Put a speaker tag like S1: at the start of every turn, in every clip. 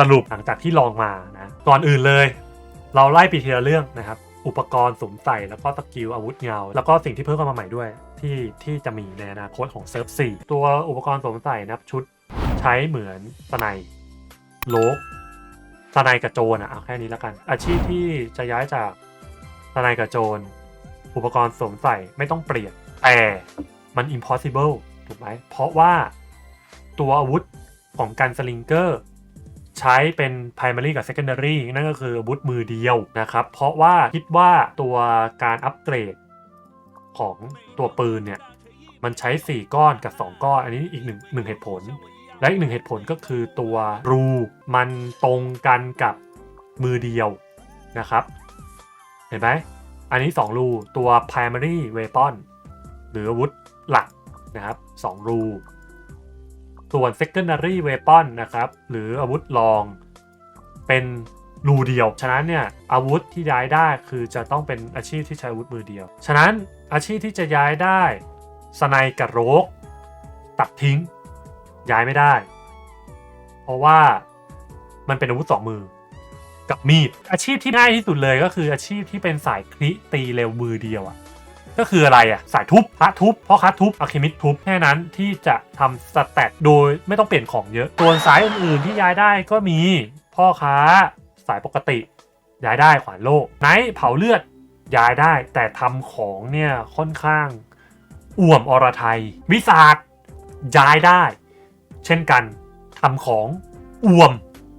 S1: สรุปหลังจากที่ลองมานะก่อนอื่นเลย เราไล่ไปทีละเรื่องนะครับ อุปกรณ์สวมใส่แล้วก็สกิลอาวุธเงา แล้วก็สิ่งที่เพิ่มเข้ามาใหม่ด้วย ที่ที่จะมีในอนาคตของเซิร์ฟ4ตัวอุปกรณ์สวมใส่นับชุดใช้เหมือนสไนโลกสไนกับโจรอะเอาแค่นี้แล้วกัน อาชีพที่จะย้ายจากสไนกับโจรอุปกรณ์สวมใส่ไม่ต้องเปลี่ยนแต่มัน impossible ถูกไหมเพราะว่าตัวอาวุธของการสลิงเกอร์ ใช้เป็น primary กับ secondary นั่นก็คืออาวุธมือเดียวนะครับ เพราะว่าคิดว่าตัวการอัปเกรดของตัวปืนเนี่ย มันใช้ 4 ก้อนกับ 2 ก้อน อันนี้อีกหนึ่งงเหตุผล และอีกหนึ่งเหตุผลก็คือตัวรูมันตรงกันกับมือเดียวนะครับ เห็นไหมอันนี้ 2 รูตัว primary weapon หรืออาวุธหลักนะครับ2รู ส่วน secondary weapon นะครับ หรืออาวุธรองเป็นรูเดียว ฉะนั้นเนี่ยอาวุธที่ย้ายได้คือจะต้องเป็นอาชีพที่ใช้อาวุธมือเดียว ฉะนั้นอาชีพที่จะย้ายได้สไนกับโรกตัดทิ้ง ย้ายไม่ได้ เพราะว่ามันเป็นอาวุธสองมือ กับมีดอาชีพที่ง่ายที่สุดเลยก็คืออาชีพที่เป็นสายคลิตีเร็วมือเดียวอะ่ะ ก็คืออะไรอะ่ะสายทุบพระทุบพ่อค้าทุบอะคิมิตทุบแค่นั้นที่จะทำสแตทโดยไม่ต้องเปลี่ยนของเยอะส่วนสายอื่นๆที่ย้ายได้ก็มีพ่อค้าสายปกติ ย้ายได้ขวานโลกไนท์เผาเลือดย้ายได้ แต่ทำของเนี่ยค่อนข้างอ่วมอรไทย วิสาดย้ายได้ เช่นกันทำของอ่วม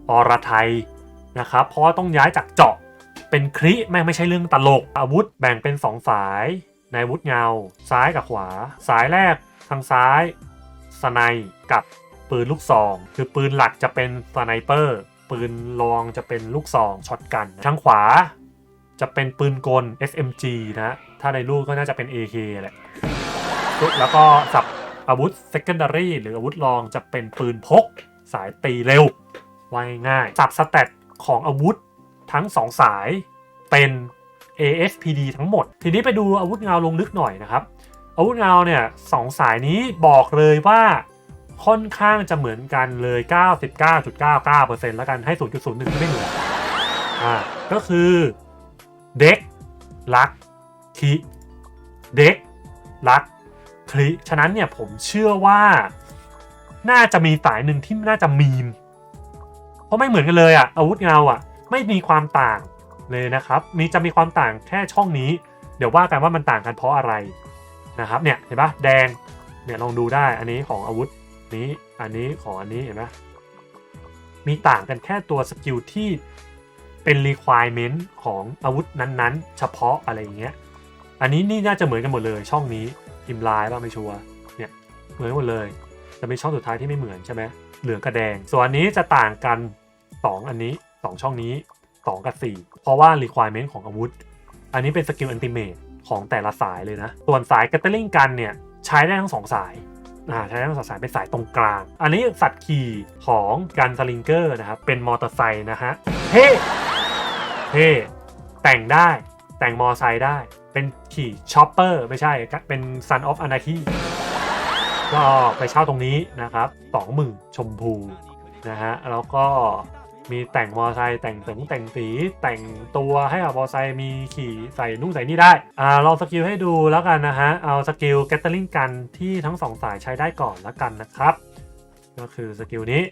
S1: อรไทยนะครับเพราะว่าต้องย้ายจากเจาะเป็นคริแม่ไม่ใช่เรื่องตลกอาวุธแบ่งเป็น 2 สาย ในอาวุธเงา ซ้ายกับขวา สายแรกทางซ้ายสไนกับปืนลูกซอง คือปืนหลักจะเป็นสไนเปอร์ ปืนรองจะเป็นลูกซองช็อตกัน ทางขวาจะเป็นปืนกล SMG นะถ้าในรูปก็น่าจะเป็น AK แหละแล้วก็สับอาวุธ secondary หรืออาวุธรองจะเป็นปืนพก สายตีเร็วว่าง่ายสับสแตทของอาวุธทั้ง 2 สายเป็น ASPD ทั้งหมด ทีนี้ไปดูอาวุธเงาลงลึกหน่อยนะครับ อาวุธเงาเนี่ยสองสายนี้บอกเลยว่าค่อนข้างจะเหมือนกันเลย 99.99%แล้วกันให้ 0.01 ไม่เหมือนอ่าก็คือเด็กลักคิเด็กลักคลิฉะนั้นเนี่ยผมเชื่อว่า น่าจะมีสายหนึ่งที่น่าจะมีม เพราะไม่เหมือนกันเลยอะอาวุธเงาอะไม่มีความต่าง เลยนะครับมีจะมีความต่างแค่ช่องนี้ เดี๋ยวว่ากันว่ามันต่างกันเพราะอะไรนะครับเนี่ยเห็นปะแดงเนี่ยลองดูได้อันนี้ของอาวุธนี้อันนี้ของอันนี้เห็นปะมีต่างกันแค่ตัวสกิลที่เป็น requirement ของอาวุธนั้นๆ เฉพาะอะไรอย่างเงี้ยอันนี้นี่น่าจะเหมือนกันหมดเลยช่องนี้อิมไลน์บ้างไม่ชัวร์เนี่ยเหมือนหมดเลยจะมีช่องสุดท้ายที่ไม่เหมือนใช่ไหมเหลืองกับแดง ส่วนอันนี้จะต่างกัน 2 อันนี้ 2 ช่องนี้ 2 กับ 4 เพราะว่า requirement ของอาวุธ อันนี้เป็นสกิลอันติเมตของแต่ละสายเลยนะ ส่วนสายกัตเตอร์ลิงกันเนี่ย ใช้ได้ทั้ง 2 สายอ่าใช้ได้ทั้งสองสายเป็นสายตรงกลาง อันนี้สัตว์ขี่ของกันสลิงเกอร์นะครับ เป็นมอเตอร์ไซค์นะฮะเท่เท่แต่งได้แต่งมอเตอร์ไซค์ได้ เป็นขี่ชอปเปอร์ไม่ใช่ เป็น Son of Anarchy ก็ไปเช่าตรงนี้นะครับสองหมื่นชมพูนะฮะแล้วก็ มีแต่งมอไซค์แต่งตึงแต่งสี แต่งตัวให้กับมอไซค์มีขี่ใส่นู่นใส่นี่ได้อ่าลองสกิลให้ดูแล้วกันนะฮะ เอาสกิลแกตเตอร์ลิงกันที่ทั้งสองสายใช้ได้ก่อนแล้วกันนะครับ ก็คือสกิลนี้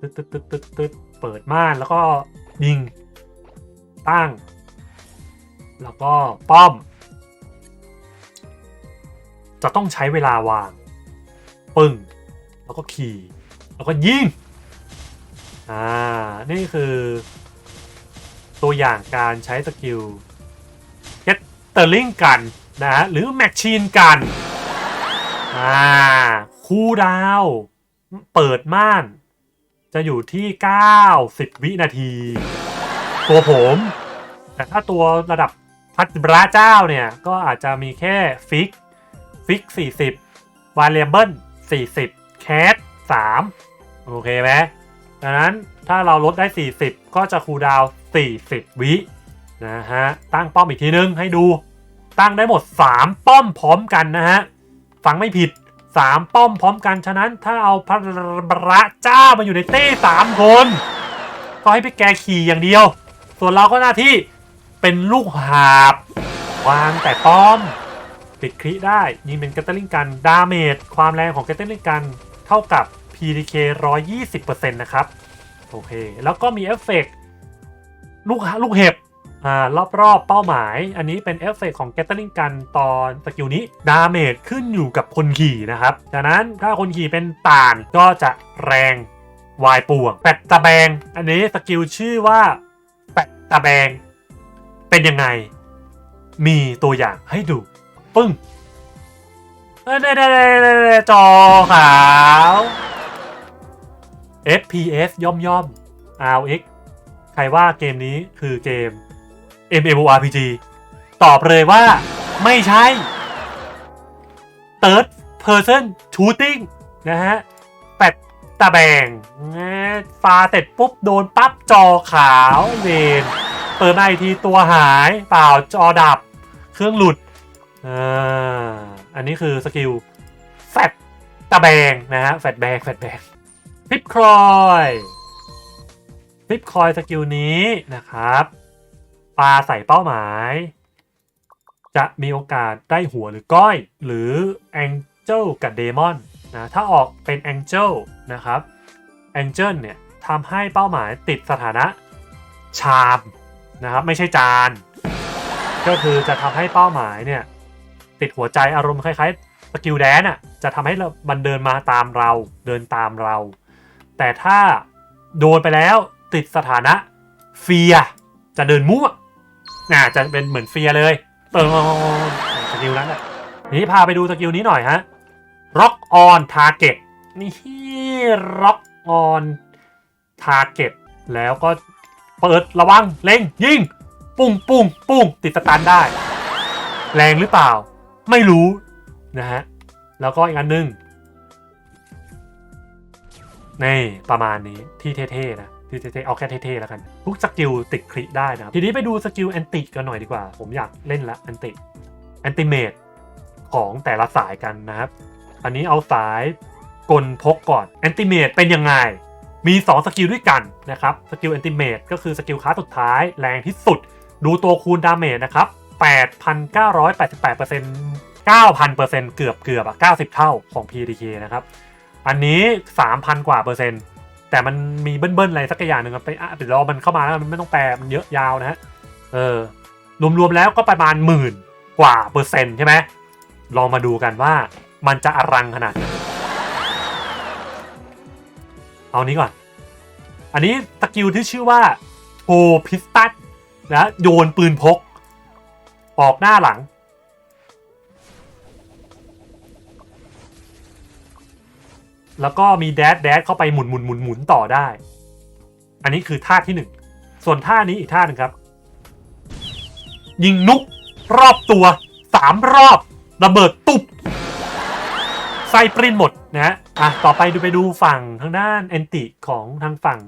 S1: ตึ๊ดตึ๊ดตึ๊ดตึ๊ดตึ๊ดเปิดม่านแล้วก็ยิง ตั้ง แล้วก็ป้อม จะต้องใช้เวลาวาง ปึ้ง แล้วก็ขี่ แล้วก็ยิง อ่า นี่คือ ตัวอย่างการใช้สกิล Get the Link กันนะฮะหรือ Machine กันอ่าคูลดาว เปิดม่าน จะอยู่ที่ 90 วินาที ตัวผม แต่ถ้าตัวระดับพัดบราเจ้าเนี่ย ก็อาจจะมีแค่ฟิก ฟิก 40 variable 40 cat 3โอเคไหม ดังนั้นถ้าเราลดได้ 40 ก็จะคูลดาวน์40 วินะฮะ ตั้งป้อมอีกทีนึงให้ดู ตั้งได้หมด 3 ป้อมพร้อมกันนะฮะ ฟังไม่ผิดสามป้อมพร้อมกัน ฉะนั้นถ้าเอาพระพระเจ้ามาอยู่ในเต้สามคน ก็ให้พี่แกขี่อย่างเดียว ส่วนเราก็หน้าที่เป็นลูกหาบ วางแต่ป้อม ติดคริได้ยิงเป็นแกตเตอร์ลิงกัน ดาเมจความแรงของแกตเตอร์ลิงกันเท่ากับ PDK 120%นะครับ โอเค แล้วก็มีเอฟเฟกต์ลูกลูกเห็บอ่ารอบๆเป้าหมาย อันนี้เป็นเอฟเฟกต์ของแกตเตอร์ลิงกันตอนสกิลนี้ ดาเมจขึ้นอยู่กับคนขี่นะครับ จากนั้นถ้าคนขี่เป็นต่านก็จะแรงวายป่วง แปดตะแบง อันนี้สกิลชื่อว่า แปดตะแบง เป็นยังไง มีตัวอย่างให้ดู ปึ้งเอ้เด้ๆๆๆจอขาว FPS ย่อมย่อม RX ใครว่าเกมนี้คือเกม MMORPG ตอบเลยว่าไม่ใช่ Third Person Shooting นะฮะแปดตะแบงฟาเสร็จปุ๊บ โดนปั๊บจอขาวเวนเปิดมาอีกทีตัวหายเปล่าจอดับ เครื่องหลุดอ่าอันนี้คือสกิลแฟดตะแบงนะฮะแฟดแบงแฟดแบง ฟิปคลอยฟิปคลอยสกิลนี้นะครับปลาใส่เป้าหมาย จะมีโอกาสได้หัวหรือก้อย หรือแองเจิลกับเดมอนนะถ้าออกเป็นแองเจิลนะครับแองเจิลเนี่ยทำให้เป้าหมายติดสถานะชามนะครับไม่ใช่จาน ก็คือจะทำให้เป้าหมายเนี่ยติดหัวใจอารมณ์คล้ายๆสกิลแดนอะจะทำให้มันเดินมาตามเราเดินตามเรา แต่ถ้าโดนไปแล้วติดสถานะเฟียจะเดินมั่วน่าจะเป็นเหมือนเฟียเลยเติมสกิลนั้นแหละนี้พาไปดูสกิลนี้หน่อยฮะ Rock on Target นี่ Rock on Target แล้วก็เปิดระวังเล็งยิง ปุ้งปุ้งปุ้งติดสตันได้ แรงหรือเปล่า ไม่รู้นะฮะ แล้วก็อีกอันหนึง นี่ประมาณนี้ที่เท่ๆนะที่เท่ๆเอาแค่เท่ๆแล้วกัน ทุกสกิลติดคลิได้นะทีนี้ไปดูสกิลแอนติกันหน่อยดีกว่า ผมอยากเล่นละแอนติแอนติเมตของแต่ละสายกันนะครับ อันนี้เอาสายกลพกก่อนแอนติเมตเป็นยังไง มี 2 สกิลด้วยกันนะครับสกิลแอนติเมตก็คือสกิลคลาสสุดท้ายแรงที่สุด ดูตัวคูณดาเมจนะครับ8,988% 9,000%เกือบเกือบอะ90 เท่าของ PDK นะครับ อันนี้ 3,000 กว่าเปอร์เซ็นต์ แต่มันมีเบิ้ลๆอะไรสักอย่างหนึ่งไปอะเดี๋ยวรอมันเข้ามาแล้วมันไม่ต้องแปลมันเยอะยาวนะฮะเออรวมๆแล้วก็ประมาณหมื่นกว่าเปอร์เซ็นต์ใช่ไหมลองมาดูกันว่ามันจะอรังขนาดไหนเอานี้ก่อน อันนี้สกิลที่ชื่อว่าโทพิสตัสนะโยนปืนพก ออกหน้าหลัง แล้วก็มีแดดแดดเข้าไปหมุนหมุนหมุนหมุนต่อได้ อันนี้คือท่าที่หนึ่งส่วนท่านี้อีกท่าหนึ่งครับ ยิงนุกรอบตัวสามรอบระเบิดตุบไส้ปรินหมดนะฮะอะต่อไปดูไปดูฝั่งทางด้านแอนติของทางฝั่ง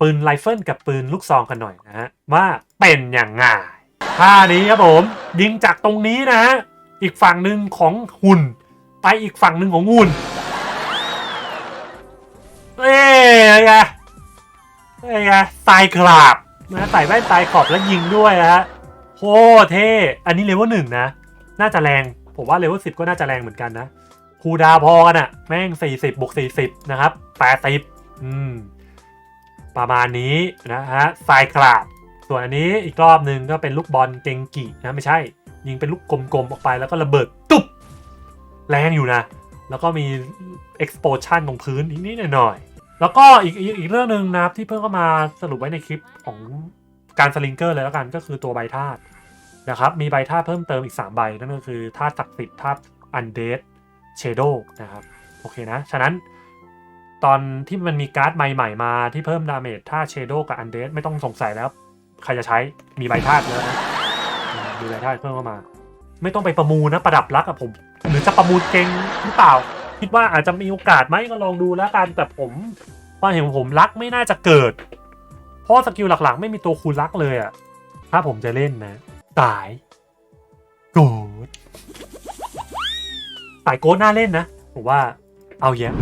S1: ปืนไรเฟิลกับปืนลูกซองกันหน่อยนะฮะว่าเป็นอย่างไงท่านี้ครับผมยิงจากตรงนี้นะฮะอีกฝั่งหนึ่งของหุ่น ไปอีกฝั่งหนึ่งของหุ่น เอ้ยไงเอ้ยไงไซคลาบนะใส่แว่นไซขอบแล้วยิงด้วยนะฮะโคตรเท่อันนี้เลเวลหนึ่งนะ น่าจะแรง ผมว่าเลเวลสิบก็น่าจะแรงเหมือนกันนะคูดาพอกันอะแม่ง40บวก40นะครับ80อืม ประมาณนี้นะฮะไซคลาบ ส่วนอันนี้อีกรอบหนึ่งก็เป็นลูกบอลเกงกินะไม่ใช่ ยิงเป็นลูกกลมๆออกไปแล้วก็ระเบิดตุ๊บ แรงอยู่นะ แล้วก็มี explosion ตรงพื้นนิดหน่อยๆ แล้วก็อีกอีกอีกเรื่องหนึ่งนะครับที่เพิ่งเข้ามาสรุปไว้ในคลิปของการสลิงเกอร์เลยแล้วกันก็คือตัวใบธาตุนะครับมีใบธาตุเพิ่มเติมอีก 3 ใบนั่นก็คือธาตุศักดิ์สิทธิ์ธาตุอันเดดเชโดนะครับโอเคนะ ฉะนั้นตอนที่มันมีการ์ดใหม่ๆมาที่เพิ่มดาเมจธาตุเชโดกับอันเดดไม่ต้องสงสัยแล้ว ใครจะใช้มีใบธาตุแล้วนะมีใบธาตุเพิ่มเข้ามา ไม่ต้องไปประมูลนะประดับรักกับผม หรือจะประมูลเก่งหรือเปล่า คิดว่าอาจจะมีโอกาสไหมก็ลองดูแล้วกันแต่ผมความเห็นของผมรักไม่น่าจะเกิด เพราะสกิลหลักๆ ไม่มีตัวคูณรักเลยอะถ้าผมจะเล่นนะตายโกดสายโกดน่าเล่นนะผมว่าเอาเยอะ